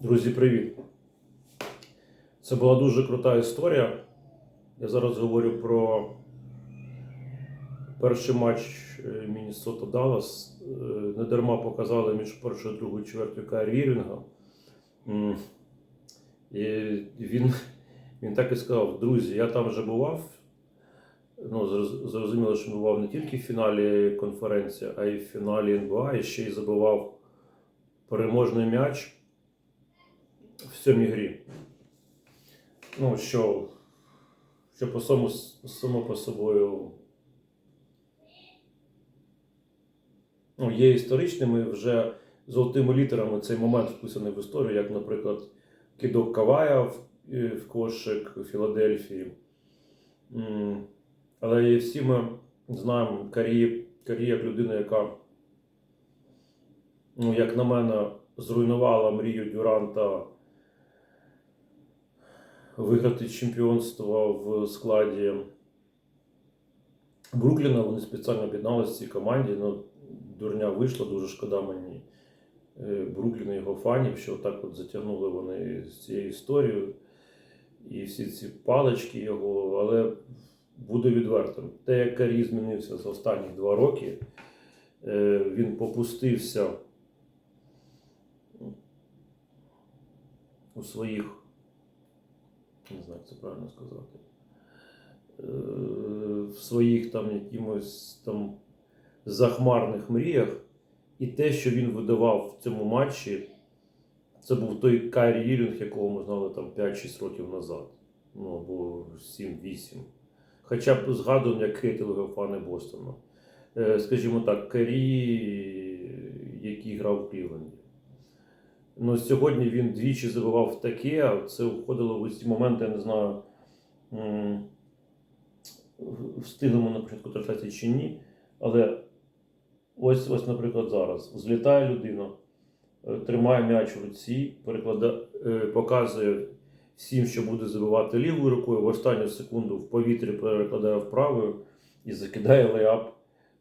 Друзі, привіт! Це була дуже крута історія. Я зараз говорю про перший матч е, Міннесота Даллас. Е, Не дарма показали між першою другою чвертю Кайрі Ірвінга. М, І він, він так і сказав: друзі, я там вже бував. Ну, зрозуміло, що бував не тільки в фіналі конференції, а й в фіналі НБА, і ще й забивав переможний м'яч в сьомій грі. Ну, що, що по самому, само по собою ну, є історичними вже золотими літерами цей момент вписаний в історію, як, наприклад, кидок Кавая в, в кошик у Філадельфії. Але всі ми знаємо Карі, Карі як людина, яка, ну, як на мене, зруйнувала мрію Дюранта виграти чемпіонство в складі Брукліна. Вони спеціально об'єдналися в цій команді. Ну, дурня вийшла, дуже шкода мені е, Брукліна і його фанів, що так от затягнули вони з цією історією. І всі ці палички його, але буду відвертим. Те, як Карі змінився за останні два роки, е, він попустився у своїх, не знаю, як це правильно сказати, е, в своїх там якимось там захмарних мріях. І те, що він видавав в цьому матчі, це був той Кайрі Ірінг, якого ми знали там 5-6 років назад. Ну, або 7-8. Хоча б згадуємо, як хейтили фани Бостона. Е, Скажімо так, Карі, який грав в Клівленді. Ну, сьогодні він двічі забивав таке, це входило в ці моменти, я не знаю, встигнемо на початку трансляції чи ні. Але ось, ось, наприклад, зараз злітає людина, е, тримає м'яч в руці, е, показує всім, що буде забивати лівою рукою, в останню секунду в повітрі перекладає вправою і закидає леяп.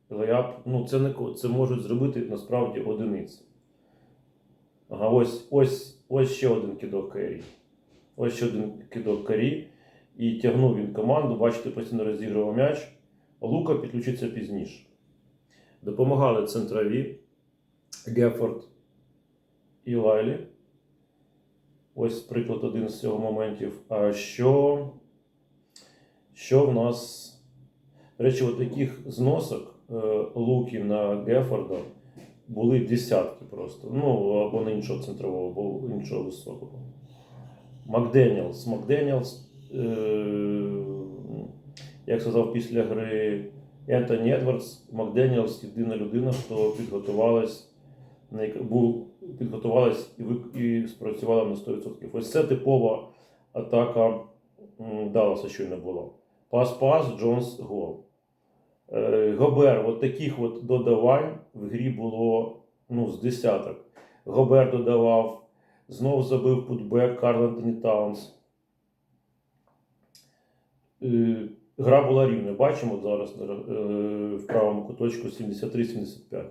Леяп, ну це не це можуть зробити насправді одиниці. Ага, ось, ось, ось ще один кидок Керрі. Ось ще один кидок Керрі. І тягнув він команду, бачите, постійно розігрував м'яч. Лука підключиться пізніше. Допомагали центрові Гефорд і Лайлі. Ось приклад один з цього моментів. А що, що в нас? Речі, от таких зносок е, луків на Гефорда були десятки просто. Ну, або на іншого центрового, або іншого високого. Макденіелс. Макденіелс, е, як сказав після гри Ентоні Едвардс, Макденіелс єдина людина, хто підготувалась, був, підготувалась і, вик- і спрацювала на 100%. Ось це типова атака Далласа щойно була. Пас-пас, Джонс гол. Е, Гобер, от таких от додавань в грі було ну, з десяток. Гобер додавав, знов забив путбек Карл Антоні Таунс. Е, Гра була рівна. Бачимо зараз е, в правому куточку 73-75.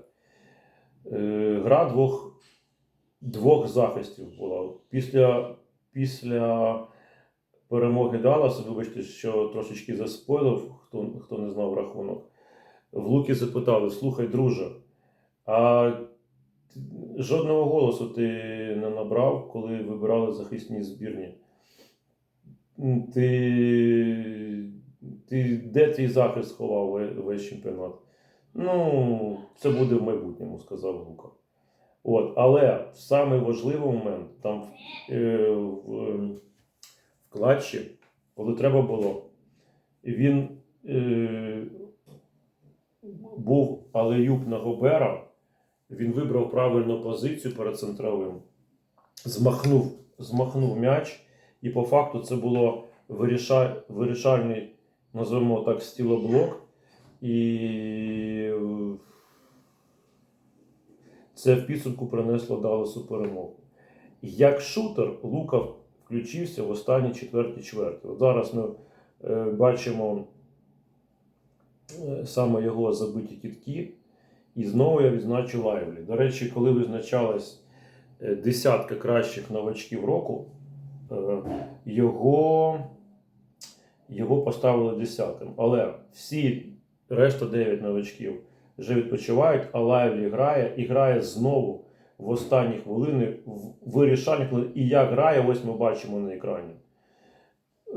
Е, Гра двох, двох захистів була. Після, після перемоги Далласа, вибачте, що трошечки заспойлив, хто, хто не знав рахунок. В Луки запитали: слухай, друже, а жодного голосу ти не набрав, коли вибирали захисні збірні. Ти, ти де твій захист сховав весь чемпіонат? Ну, це буде в майбутньому, сказав Лука. От, але в самий важливий момент, там е, в, в клатчі, коли треба було, він е, був алеюб на Гобера, він вибрав правильну позицію перед центровим, змахнув, змахнув м'яч, і по факту це було виріша, вирішальний, називаємо так, стілоблок. І це в підсумку принесло Далласу перемогу. Як шутер Лука включився в останній четвертій чверті. От зараз ми е, бачимо е, саме його забиті кітки. І знову я відзначу Лайвлі. До речі, коли визначалась е, десятка кращих новачків року, е, його, його поставили десятим. Але всі решта 9 новачків вже відпочивають, а Лайвлі грає і грає знову в останні хвилини, в вирішальні хвилини. І як грає, ось ми бачимо на екрані.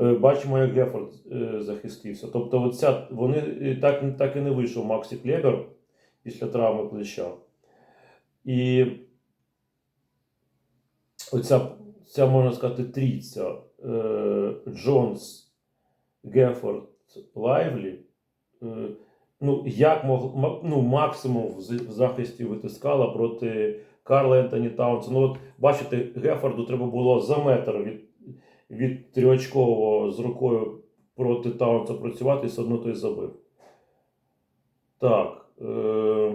Е, Бачимо, як Гефорд е, захистився. Тобто, оця, вони е, так, так і не вийшов Максі Клебер після травми плеча. І оця, ця, можна сказати, трійця Джонс, Гефорд, Лайвлі. Ну, як мог, ну, максимум в захисті витискала проти Карла Ентоні Таунса. Ну, от, бачите, Гефорду треба було за метр від, від трьохочкового з рукою проти Таунса працювати, і все одно той забив. Так. Е,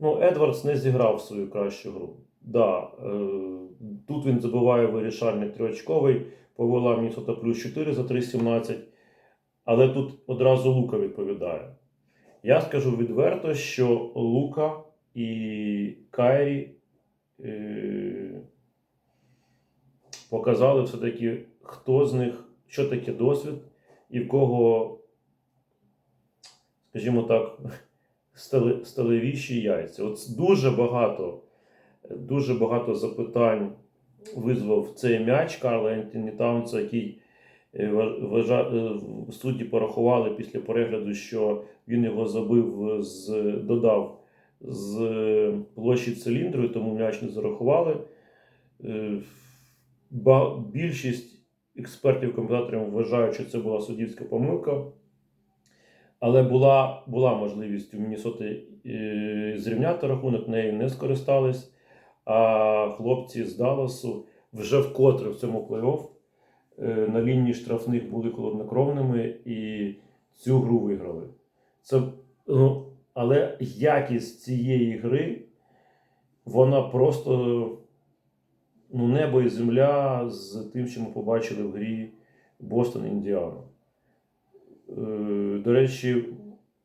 ну, Едвардс не зіграв свою кращу гру. Да, е, тут він забиває вирішальний трьохочковий, повела Міннесота плюс 4 за 3,17. Але тут одразу Лука відповідає. Я скажу відверто, що Лука і Кайрі е, показали все-таки, хто з них, що таке досвід, і в кого, скажімо так, стали, сталевіші яйця. От дуже багато, дуже багато запитань визвав цей м'яч Карла Ентоні Таунса, який е, е, судді порахували після перегляду, що він його забив з додав з площі циліндру, тому м'яч не зарахували. Е, Більшість експертів коментаторів вважають, що це була суддівська помилка. Але була, була можливість у Міннесоти е, зрівняти рахунок, нею не скористались. А хлопці з Далласу вже вкотре в цьому плей-офф е, на лінії штрафних були холоднокровними і цю гру виграли. Це, ну, але якість цієї гри, вона просто ну, небо і земля з тим, що ми побачили в грі Бостон Індіана. Е, До речі,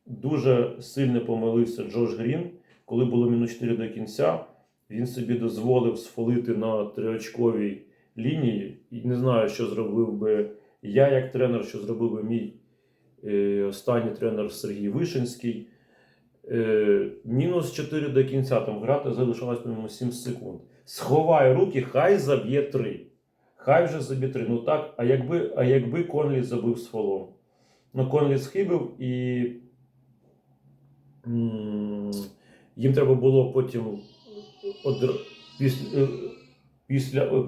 дуже сильно помилився Джош Грін, коли було мінус 4 до кінця. Він собі дозволив сфолити на триочковій лінії. І не знаю, що зробив би я як тренер, що зробив би мій е, останній тренер Сергій Вишинський. Е, мінус 4 до кінця, там грати залишалось по 7 секунд. Сховай руки, хай заб'є 3. Хай вже заб'є 3. Ну так, а якби, а якби Конлі забив з фолом? Ну, Конлі схибив і їм треба було потім одр... після, е, після е,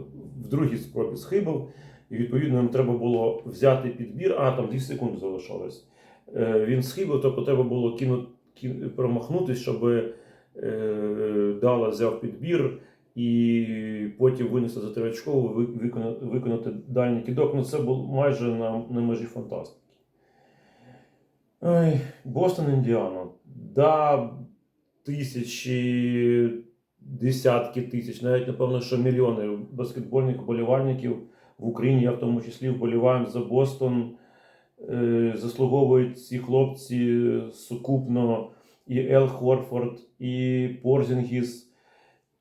в другій спробі схибив, і відповідно їм треба було взяти підбір, а там 2 секунди залишалось. Він схибив, тобто треба було кинути, кин... промахнутись, щоб е, Дала взяв підбір і потім винести за тривачкову, виконати, виконати дальній кидок. Ну, це було майже на, на межі фантастики. Ой, Бостон, Індіана. Да, тисячі, десятки тисяч, навіть напевно, що мільйони баскетбольних вболівальників в Україні, я в тому числі вболіваємо за Бостон. Е, Заслуговують ці хлопці сукупно і Ел Хорфорд, і Порзінгіс,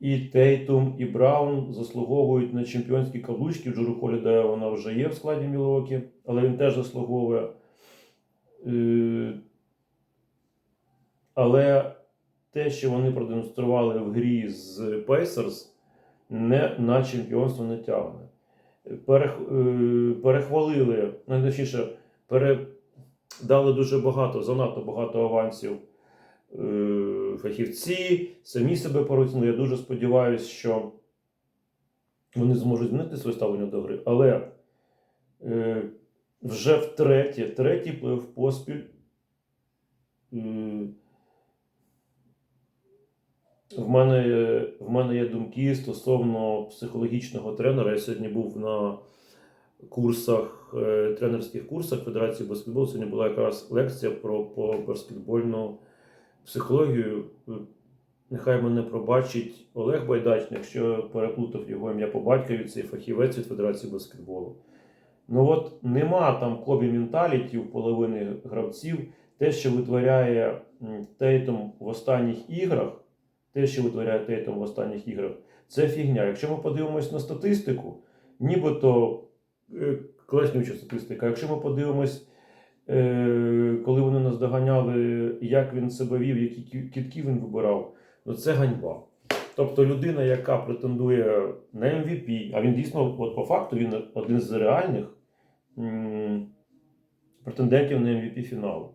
і Тейтум, і Браун заслуговують на чемпіонські каблучки. Джору Холідея вона вже є в складі Мілокі, але він теж заслуговує. Е, Але те, що вони продемонстрували в грі з Pacers, не на чемпіонство не тягне. Перех, е, перехвалили, найначніше, пере, дали дуже багато, занадто багато авансів е, фахівці, самі себе порозуміли. Я дуже сподіваюся, що вони зможуть змінити своє ставлення до гри. Але е, вже втретє, третій плей поспіль. е, В мене, в мене є думки стосовно психологічного тренера. Я сьогодні був на курсах, е, тренерських курсах Федерації баскетболу. Сьогодні була якраз лекція про, про баскетбольну психологію. Е, Нехай мене пробачить Олег Байдачник, якщо переплутав його ім'я по батькові, цей фахівець від Федерації баскетболу. Ну от нема там кобі менталіті у половини гравців. Те, що витворяє Тейтом в останніх іграх, те, що витворяє Тейтом в останніх іграх, це фігня. Якщо ми подивимось на статистику, нібито е, класнюча статистика. Якщо ми подивимось, е, коли вони нас доганяли, як він себе вів, які кітки він вибирав, ну це ганьба. Тобто людина, яка претендує на MVP, а він дійсно, от по факту, він один з реальних претендентів на MVP фіналу.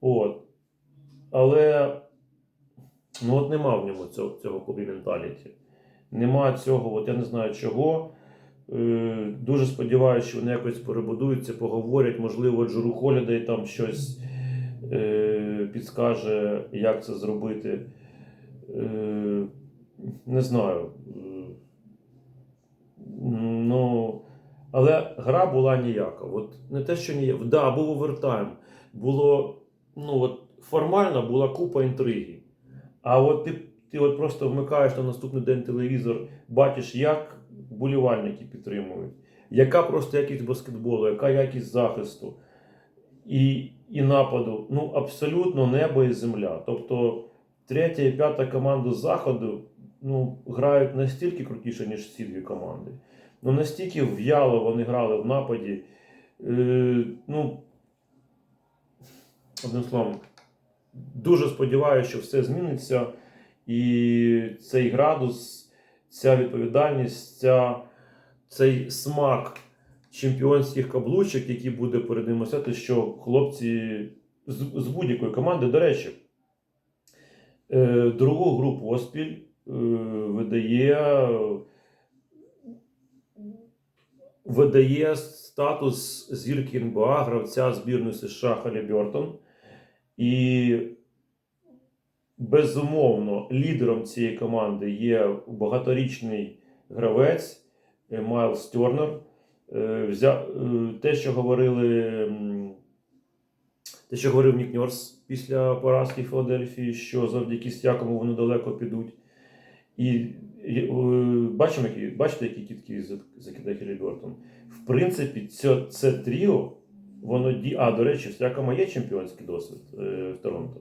От. Але ну, от нема в ньому цього, цього клубі менталіті. Нема цього, от я не знаю чого. Е, дуже сподіваюся, що вони якось перебудуються, поговорять. Можливо, Джуру Холідей там щось е, підскаже, як це зробити. Е, не знаю. Ну, але гра була ніяка. От не те, що ніяка. Да, був овертайм. Було, ну, от, формально була купа інтриги. А от ти, ти от просто вмикаєш на наступний день телевізор, бачиш, як болівальники підтримують, яка просто якість баскетболу, яка якість захисту і, і нападу. Ну, абсолютно небо і земля. Тобто третя і п'ята команда заходу ну, грають настільки крутіше, ніж ці дві команди. Ну, настільки в'яло вони грали в нападі. Е, ну, одним словом, дуже сподіваюся, що все зміниться. І цей градус, ця відповідальність, ця, цей смак чемпіонських каблучок, який буде перед ним осяти, що хлопці з, з будь-якої команди, до речі, е, другу групу поспіль е, видає, видає статус зірки НБА, гравця збірної США Халі Бьортон. І безумовно лідером цієї команди є багаторічний гравець е, Майлз Тернер. Е, е, Те, що говорили, те, що говорив Нік Ньорс після поразки Філадельфії, що завдяки Стякому вони далеко підуть. І, бачимо, які, бачите, які кітки за- закидає Хілі. В принципі, це, це тріо, воно. А, до речі, в Стякома є чемпіонський досвід в Торонто.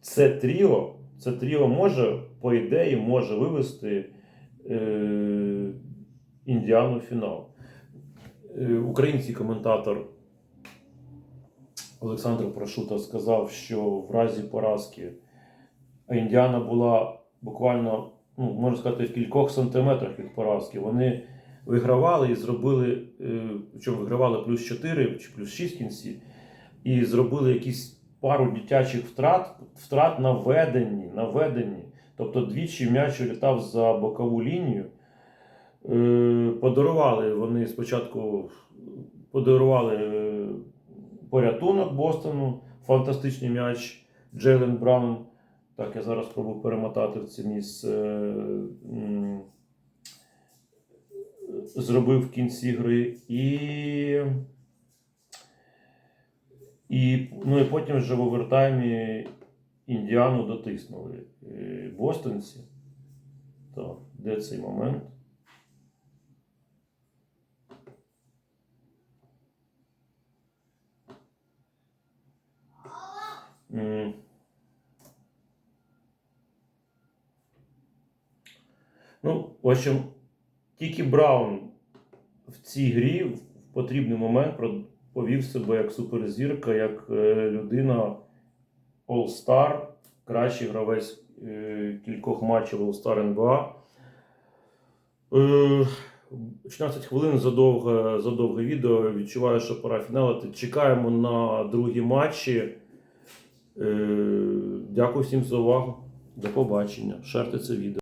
Це тріо, це тріо може, по ідеї, може вивести е, Індіану в фінал. Е, український коментатор Олександр Прошута сказав, що в разі поразки Індіана була буквально, ну, можна сказати, в кількох сантиметрах від поразки. Вони вигравали і зробили, е, причому вигравали плюс 4 чи плюс 6 кінці, і зробили якісь пару дитячих втрат, втрат на веденні, на веденні. Тобто двічі м'яч літав за бокову лінію. Е, Подарували вони спочатку подарували е, порятунок Бостону, фантастичний м'яч Джейлен Браун. Так, я зараз спробую перемотати в це місце. Зробив в кінці гри. І, і, ну, і потім вже в овертаймі Індіану дотиснули е, бостонці. Так, де цей момент? Ну, в общем, тільки Браун в цій грі в потрібний момент повів себе як суперзірка, як е, людина All-Star, кращий гравець е, кількох матчів All-Star НБА. Е, 16 хвилин задовге, задовге відео. Відчуваю, що пора фіналити. Чекаємо на другі матчі. Е, Дякую всім за увагу. До побачення. Шерте це відео.